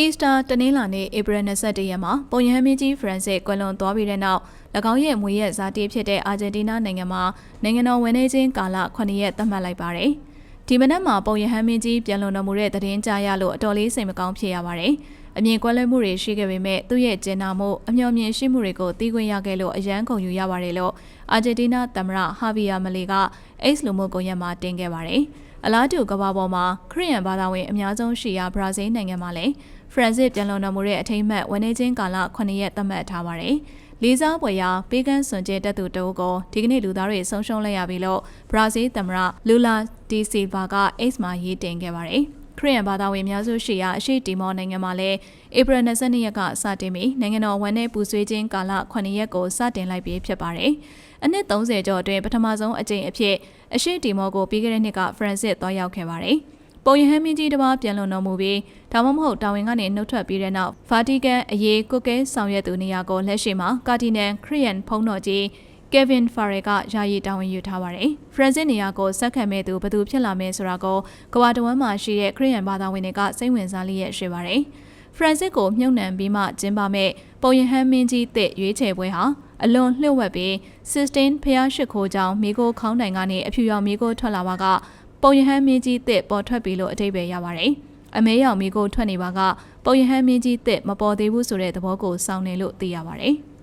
အီစတာတနင်္လာနေ့ဧပြီ21ရက်မှာပုံရဟန်းမင်းကြီးဖရန်စစ်ကွယ်လွန်သွားပြီးတဲ့နောက်၎င်းရဲ့မွေရက်ဇာတိဖြစ်တဲ့အာဂျင်တီးနားနိုင်ငံမှာနိုင်ငံတော်ဝန်ထမ်းချင်းကာလ9ရက်သတ်မှတ်လိုက်ပါတယ်။ဒီမနက်မှာပုံရဟန်းမင်းကြီးပြန်လွန်တော်မူတဲ့သတင်းကြားရလို့အတော်လေးစိတ်မကောင်းဖြစ်ရပါတယ်။အမြင်ကွဲလွဲမှုတွေရှိခဲ့ပေမဲ့သူ့ရဲ့ကျင်နာမှုအမျှော်မြင်ရှိမှုတွေကိုသိခွင့်ရခဲ့လို့အယမ်းကုန်ယူရပါတယ်လို့အာဂျင်တီးနားသမ္မတဟာဗီယာမလီက X လူမှုကွန်ရက်မှာတင်ခဲ့ပါတယ်။ အလားတူကမ္ဘာပေါ်မှာခရီးယန်ဘာသာဝင်အများဆုံးရှိရာဘရာဇီးနိုင်ငံမှာလည်းဖရန်စစ်ပြန်လွန်တော်မူတဲ့အထိမ်းအမှတ်ဝန်နေချင်းကာလ9ရက်သတ်မှတ်ထားပါတယ်။လေးစားပွဲရာပေးကမ်းစွန်ကျဲတက်သူတအုပ်ကိုဒီကနေ့လူသားတွေဆုံးရှုံးလိုက်ရပြီလို့ဘရာဇီးသမ္မတလူလာဒီစီဗာက X မှာရေးတင်ခဲ့ပါတယ်။ ခရီးယန်ဘာသာဝင်များစုရှိရာအရှိတီမောနိုင်ငံမှာလည်းဧပြီ22ရက်ကစတင်ပြီးနိုင်ငံတော်ဝန်내ပူဆွေးခြင်းကာလ9ရက်ကိုစတင်လိုက်ပြီးဖြစ်ပါတယ်။အနှစ်30ကျော်အတွင်းပထမဆုံးအကြိမ်အဖြစ်အရှိတီမောကိုပြီးခဲ့တဲ့နှစ်ကဖရန်စစ်သွားရောက်ခဲ့ပါတယ်။ပုံရဟန်းမင်းကြီးတစ်ပါးပြန်လွန်တော်မူပြီးဒါမှမဟုတ်တာဝန်ကနေနှုတ်ထွက်ပြီးတဲ့နောက်ဗာတီကန်အရေးကုတ်ကဲဆောင်ရွက်သူနေရာကိုလက်ရှိမှာကာဒီနန်ခရီးယန်ဖုံးတော်ကြီး ကယ်ဗင်ဖာရယ်ကယာယီတာဝန်ယူထားပါတယ်။ဖရန်စစ်နေရာကိုစက်ခံမဲ့သူဘယ်သူဖြစ်လာမယ်ဆိုတာကိုကဘာတဝမ်းမှာရှိတဲ့ခရီးယန်ဘာသာဝင်တွေကစိတ်ဝင်စားလျက်ရှိပါတယ်။ဖရန်စစ်ကိုမြုံနှံပြီးမှကျင်းပမဲ့ပုံရဟန်းမင်းကြီးတစ်ရွေးချယ်ပွဲဟာအလွန်လှုပ်ဝက်ပြီး 16ဖျားရှိခိုးကြောင်းမိကိုခေါင်းတိုင်ကနေအဖြူရောင်မိကိုထွက်လာပါကပုံရဟန်းမင်းကြီးတစ်ပေါ်ထွက်ပြီလို့အထိပ္ပယ်ရပါတယ်။အမဲရောင်မိကိုထွက်နေပါကပုံရဟန်းမင်းကြီးတစ်မပေါ်သေးဘူးဆိုတဲ့သဘောကိုစောင့်နေလို့သိရပါတယ်။